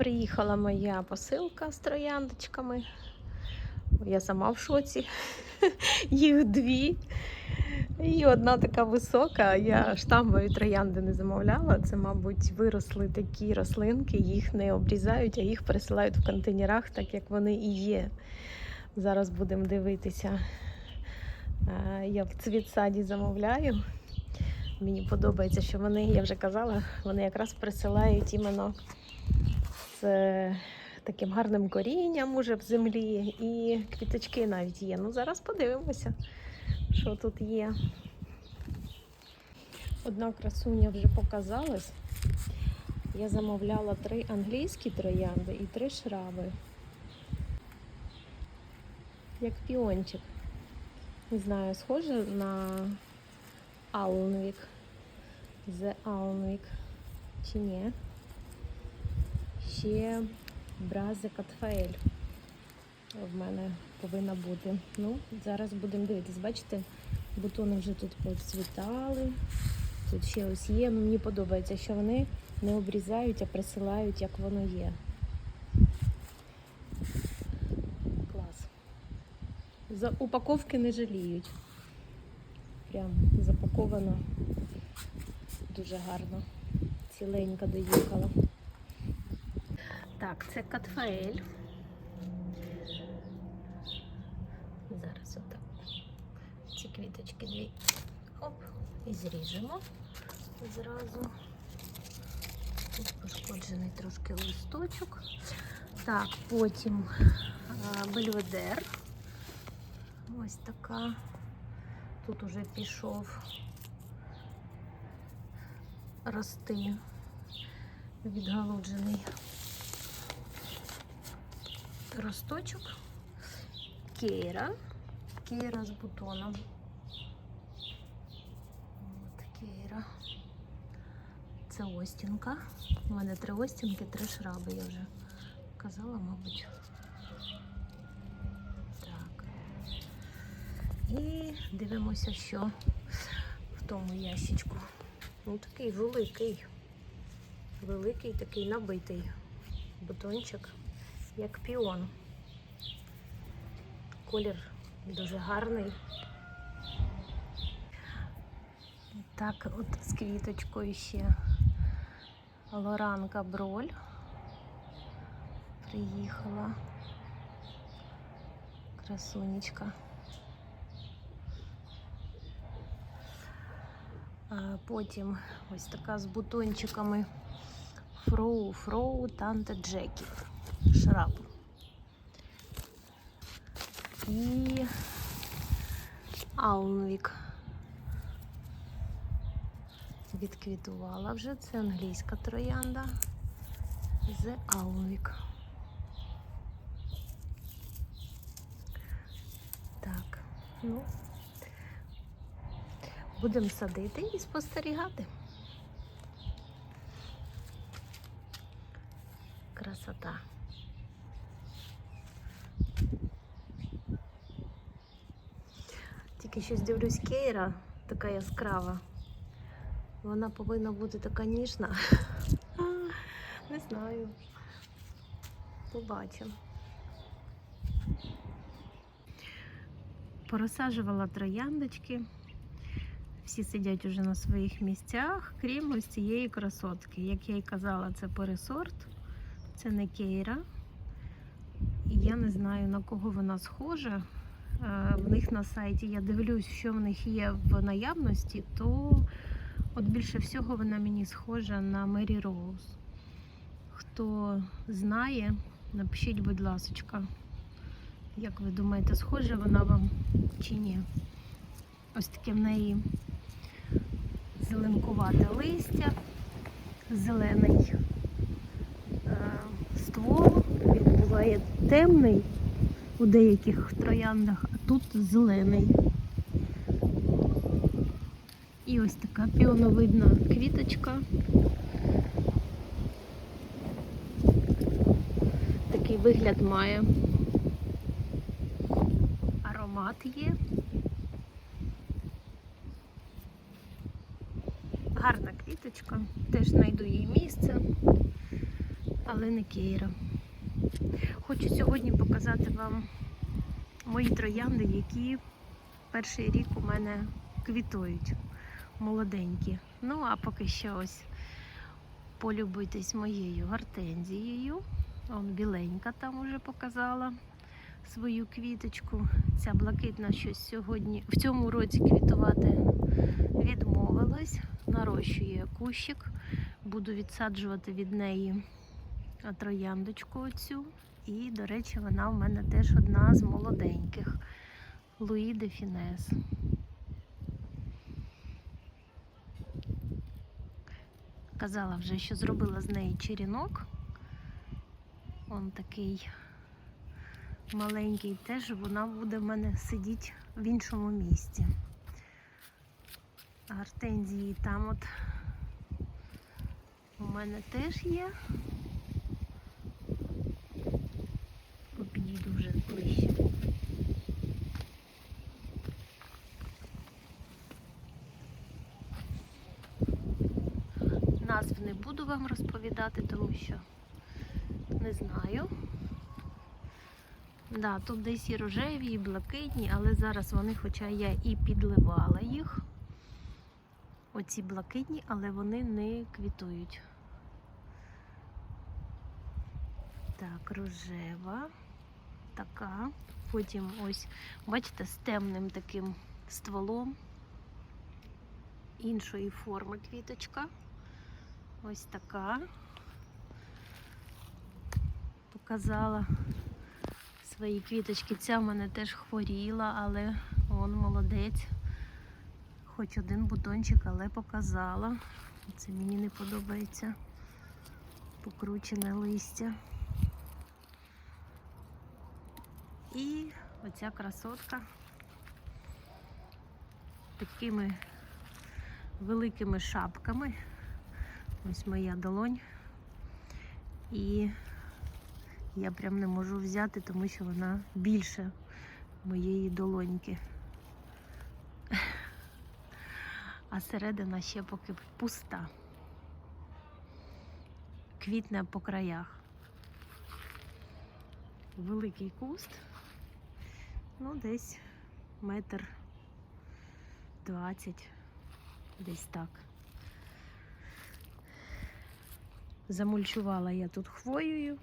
Приїхала моя посилка з трояндочками. Я сама в шоці. Їх дві. І одна така висока. Я штамбові троянди не замовляла. Це, мабуть, виросли такі рослинки, їх не обрізають, а їх пересилають в контейнерах, так як вони і є. Зараз будемо дивитися. Е, Я в цвітсаді замовляю. Мені подобається, що вони, я вже казала, вони якраз присилають іменно з е, таким гарним корінням уже в землі, і квіточки навіть є. Ну, зараз подивимося, що тут є. Одна красуня вже показалась. Я замовляла три англійські троянди і три шраби. Як піончик. Не знаю, схоже на Алнвік. The Alnwick. Чи ні? Ще Бразе Катфаель в мене повинна бути. Ну, зараз будемо дивитись. Бачите, бутони вже тут поцвітали. Тут ще ось є. Ну, мені подобається, що вони не обрізають, а присилають, як воно є. Клас. За упаковки не жаліють. Прям запаковано дуже гарно. Ціленька доїхала. Так, це Катфаель. Зараз отак. Ці квіточки дві. Оп, і зріжемо зразу. Тут пошкоджений трошки листочок. Так, потім бельведер. Ось така. Тут уже пішов рости відгалуджений росточок. Кейра. Кейра з бутоном. От кейра. Це остінка. У мене три остінки, три шраби, я вже казала, мабуть. Так. І дивимося, що в тому ящичку. Ну, такий великий. Великий такий набитий бутончик, як піон. Колір дуже гарний. Так, от з квіточкою ще Лоранка Броль приїхала. Красунечка. Потім ось така з бутончиками Фроу, Фроу, Танта Джекі. Шраб. І Аунвік. Відквітувала вже. Це англійська троянда. The Aulwick. Так, ну. Будемо садити і спостерігати. Красота. Тільки щось дивлюсь кейра, така яскрава. Вона повинна бути така ніжна. Не знаю. Побачимо. Порозсаджувала трояндочки. Всі сидять уже на своїх місцях, крім ось цієї красотки. Як я й казала, це пересорт, це не кейра. І я не знаю на кого вона схожа. В них на сайті я дивлюсь, що в них є в наявності, то от більше всього вона мені схожа на Мері Роуз. Хто знає, напишіть, будь ласочка, як ви думаєте, схожа вона вам чи ні? Ось таке в неї зеленкувате листя, зелений е, ствол, він буває темний у деяких трояндах, а тут зелений. І ось така піоновидна квіточка. Такий вигляд має. Аромат є. Гарна квіточка, теж знайду їй місце. але не Кейра. Хочу сьогодні показати вам мої троянди, які перший рік у мене квітують. Молоденькі. Ну, а поки що ось полюбуйтесь моєю гортензією. Он біленька там уже показала свою квіточку. Ця блакитна щось сьогодні в цьому році квітувати відмовилась. Нарощує кущик. Буду відсаджувати від неї трояндочку оцю. І, до речі, вона в мене теж одна з молоденьких. Луї де Фінес. Казала вже, що зробила з неї черінок. Он такий маленький теж, вона буде в мене сидіти в іншому місці. Гортензії там от у мене теж є. Підійду вже ближче. Назв не буду вам розповідати, тому що не знаю. Да, тут десь і рожеві, і блакитні, але зараз вони, хоча я і підливала їх. Оці блакитні, але вони не квітують. Так, рожева, така. Потім ось, бачите, з темним таким стволом іншої форми квіточка. Ось така. Показала свої квіточки. Ця в мене теж хворіла, але он молодець. Хоч один бутончик, але показала. Це мені не подобається. Покручене листя. І оця красотка такими великими шапками. Ось моя долонь. І я прям не можу взяти, тому що вона більше моєї долоньки. А середина ще поки пуста. Квітне по краях. Великий куст. Ну, десь метр двадцять, десь так. Замульчувала я тут хвоєю,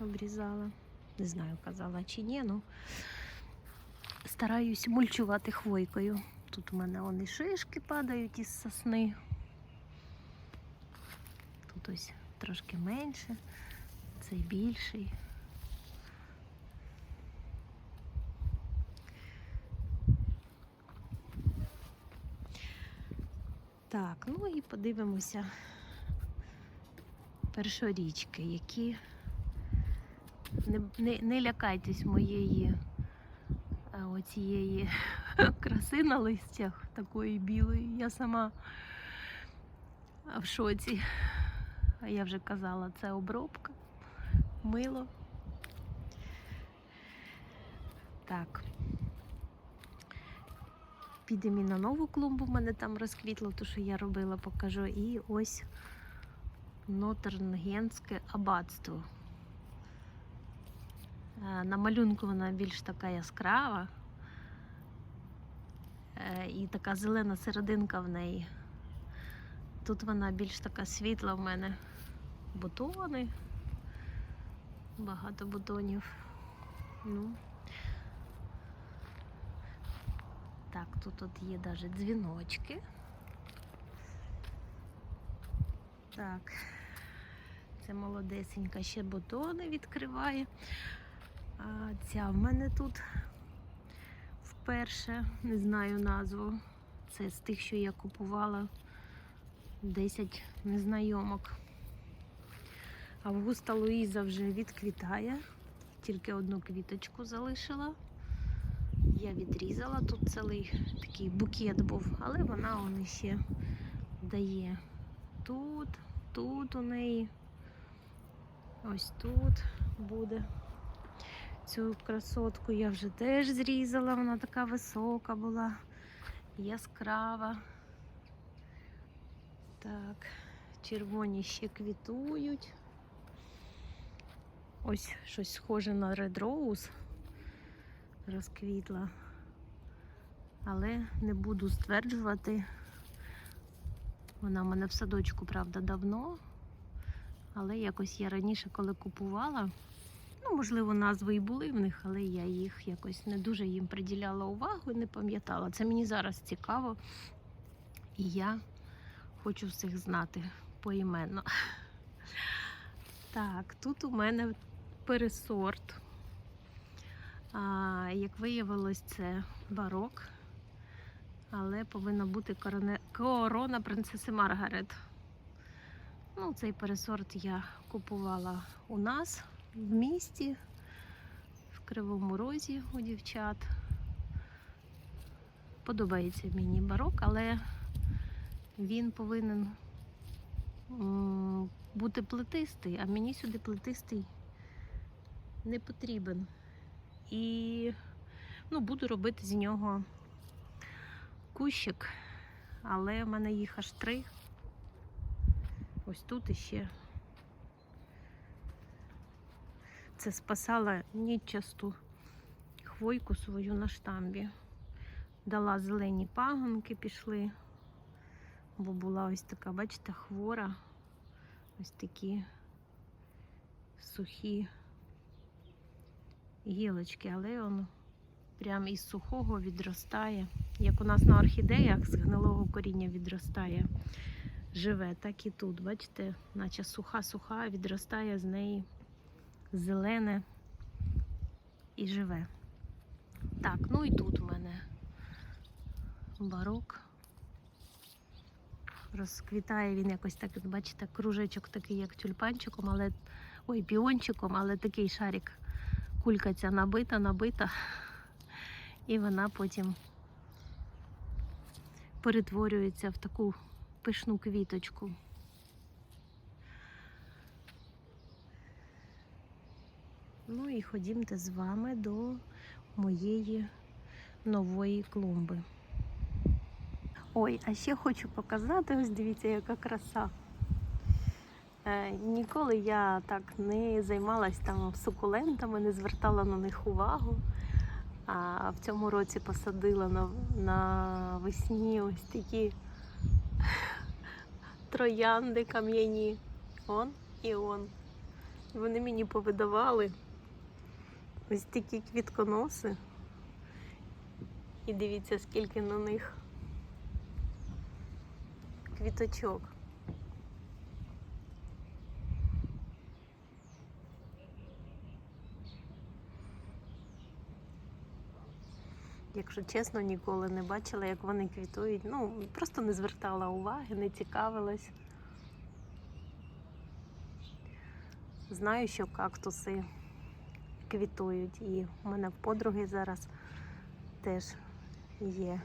обрізала. Не знаю, казала чи ні, ну стараюсь мульчувати хвойкою. Тут у мене вони шишки падають із сосни. Тут ось трошки менше, цей більший. Так, ну і подивимося першорічки, які не, не, не лякайтесь моєї а, оцієї краси на листях такої білої. Я сама в шоці. Я вже казала, це обробка, мило. Так. Підемо на нову клумбу, в мене там розквітло, то що я робила, покажу. І ось Нотернгенське аббатство. Е, На малюнку вона більш така яскрава. Е, І така зелена серединка в неї. Тут вона більш така світла в мене. Бутони. Багато бутонів. Ну. Так, тут от є навіть дзвіночки. Так, це молодесенька ще бутони відкриває. А ця в мене тут вперше, не знаю назву. Це з тих, що я купувала 10 незнайомок. Августа Луїза вже відквітає, тільки одну квіточку залишила. Я відрізала, тут цілий такий букет був, але вона он ще дає тут, тут у неї, ось тут буде. Цю красотку я вже теж зрізала, вона така висока була, яскрава. Так, червоні ще квітують. Ось щось схоже на Red Rose розквітла. Але не буду стверджувати. Вона в мене в садочку, правда, давно. Але якось я раніше, коли купувала, ну, можливо, назви і були в них, але я їх якось не дуже їм приділяла увагу і не пам'ятала. Це мені зараз цікаво. І я хочу всіх знати поіменно. Так, тут у мене пересорт. А, як виявилось, це барок, але повинна бути короне... корона принцеси Маргарет. Ну, цей пересорт я купувала у нас в місті, в Кривому Розі у дівчат. Подобається мені барок, але він повинен бути плетистий, а мені сюди плетистий не потрібен. І ну, буду робити з нього кущик, але в мене їх аж три. Ось тут іще. Це спасала нічасту хвойку свою на штамбі. Дала зелені пагонки, пішли, бо була ось така, бачите, хвора, ось такі сухі гілочки, але воно прямо із сухого відростає. Як у нас на орхідеях з гнилого коріння відростає, живе, так і тут, бачите, наче суха-суха, відростає з неї зелене і живе. Так, ну і тут у мене барок. Розквітає він якось так, бачите, кружечок такий, як тюльпанчиком, але ой, піончиком, але такий шарик кулька ця набита, набита, і вона потім перетворюється в таку пишну квіточку. Ну і ходімте з вами до моєї нової клумби. Ой, а ще хочу показати, ось дивіться, яка краса. Е, ніколи я так не займалась там сукулентами, не звертала на них увагу. А в цьому році посадила на, на весні ось такі троянди кам'яні. Он і он. Вони мені повидавали ось такі квітконоси. І дивіться, скільки на них квіточок. Якщо чесно, ніколи не бачила, як вони квітують. Ну, просто не звертала уваги, не цікавилась. Знаю, що кактуси квітують, і в мене в подруги зараз теж є.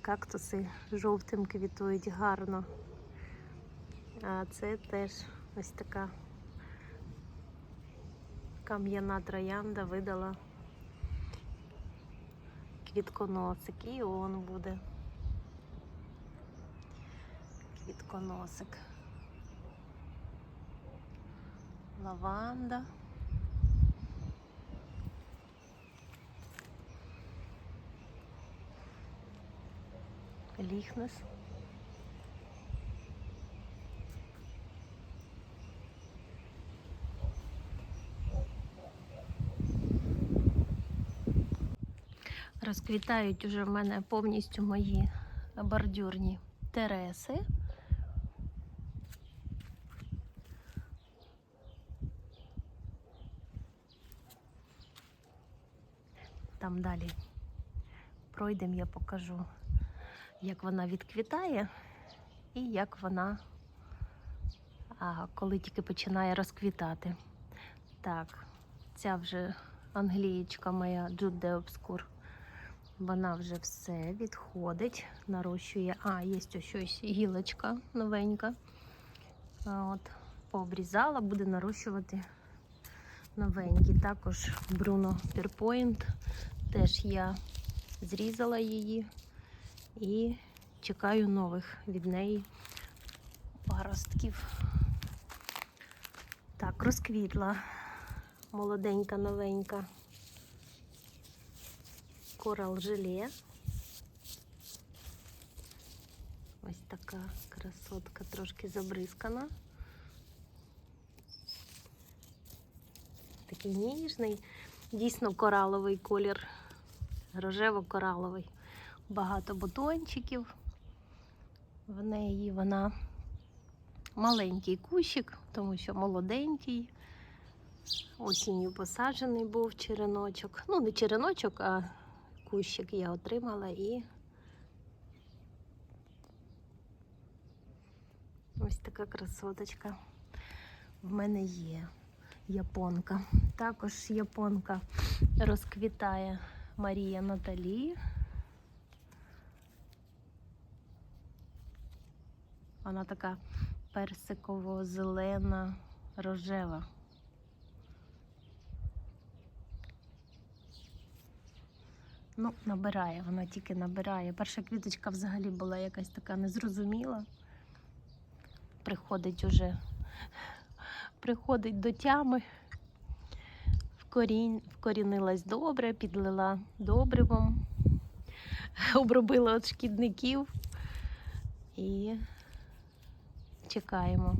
Кактуси жовтим квітують гарно. А це теж ось така кам'яна троянда видала квітконосик. І он буде. Квітконосик. Лаванда. Ліхнес. Розквітають уже в мене повністю мої бордюрні тереси. Там далі пройдемо, я покажу, як вона відквітає і як вона, а, коли тільки починає розквітати. Так, ця вже англієчка моя Джуде Обскур. Вона вже все відходить, нарощує. А, є ось щось гілочка новенька. От, пообрізала, буде нарощувати новенькі. Також Bruno Pierpoint. Теж я зрізала її і чекаю нових від неї паростків. Так, розквітла молоденька, новенька. Корал желе. Ось така красотка, трошки забризкана. Такий ніжний, дійсно кораловий колір, рожево-кораловий. Багато бутончиків. В неї вона маленький кущик, тому що молоденький. Осінню посаджений був череночок. Ну, не череночок, а кущик я отримала і ось така красоточка в мене є японка. Також японка розквітає Марія Наталі. Вона така персиково-зелена, рожева. Ну, набирає, вона тільки набирає. Перша квіточка взагалі була якась така незрозуміла. Приходить уже, приходить до тями, вкорінь, вкорінилась добре, підлила добривом, обробила від шкідників і чекаємо.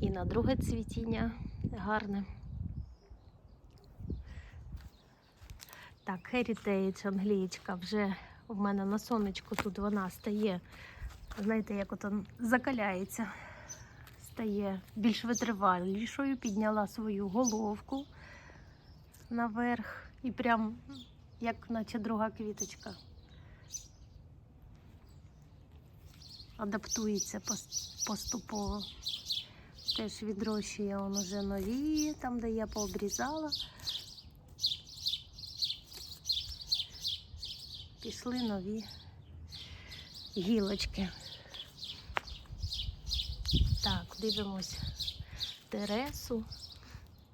І на друге цвітіння гарне. Так, Heritage англійська вже в мене на сонечку тут вона стає, знаєте, як от закаляється, стає більш витривалішою, підняла свою головку наверх і прям як наче друга квіточка. Адаптується поступово. Теж відрощує он уже нові, там, де я пообрізала. пішли нові гілочки. Так, дивимось тересу.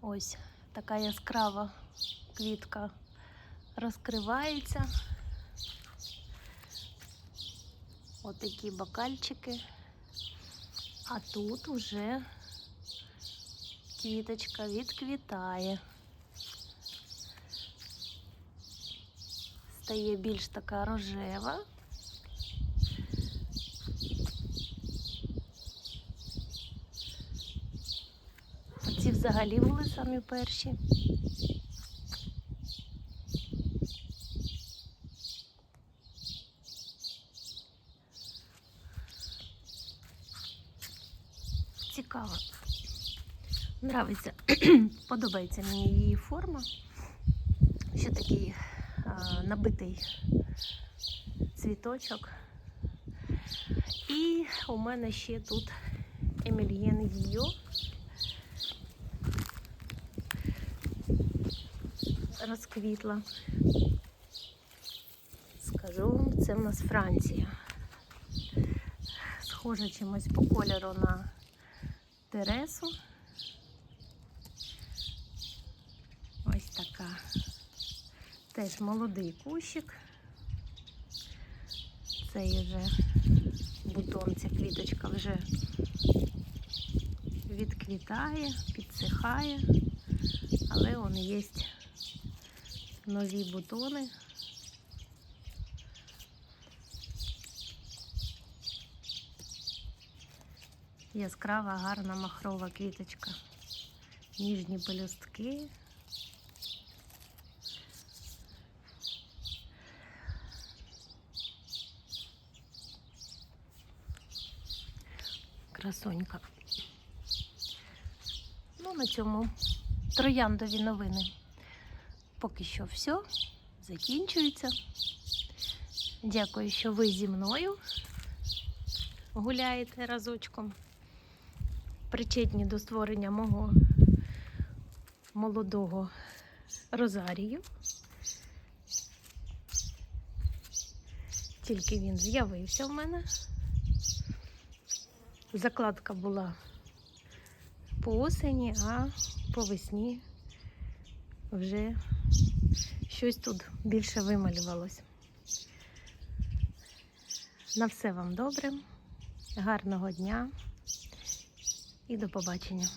Ось така яскрава квітка розкривається. Отакі бокальчики. А тут уже квіточка відквітає. стає більш така рожева. Ці взагалі були самі перші. Цікаво. Нравиться, подобається мені її форма. Ще такий а, набитий цвіточок. І у мене ще тут Емільєн Гіо. Розквітла. Скажу вам, це в нас Франція. Схоже чимось по кольору на Тересу. Ось така. Теж молодий кущик. Цей вже бутон, ця квіточка вже відквітає, підсихає, але он є нові бутони. Яскрава, гарна махрова квіточка. Ніжні пелюстки. Красонька. Ну, на цьому трояндові новини. Поки що все. Закінчується. Дякую, що ви зі мною гуляєте разочком. Причетні до створення мого молодого розарію. Тільки він з'явився в мене. Закладка була по осені, а по весні вже щось тут більше вималювалось. На все вам добре, гарного дня і до побачення.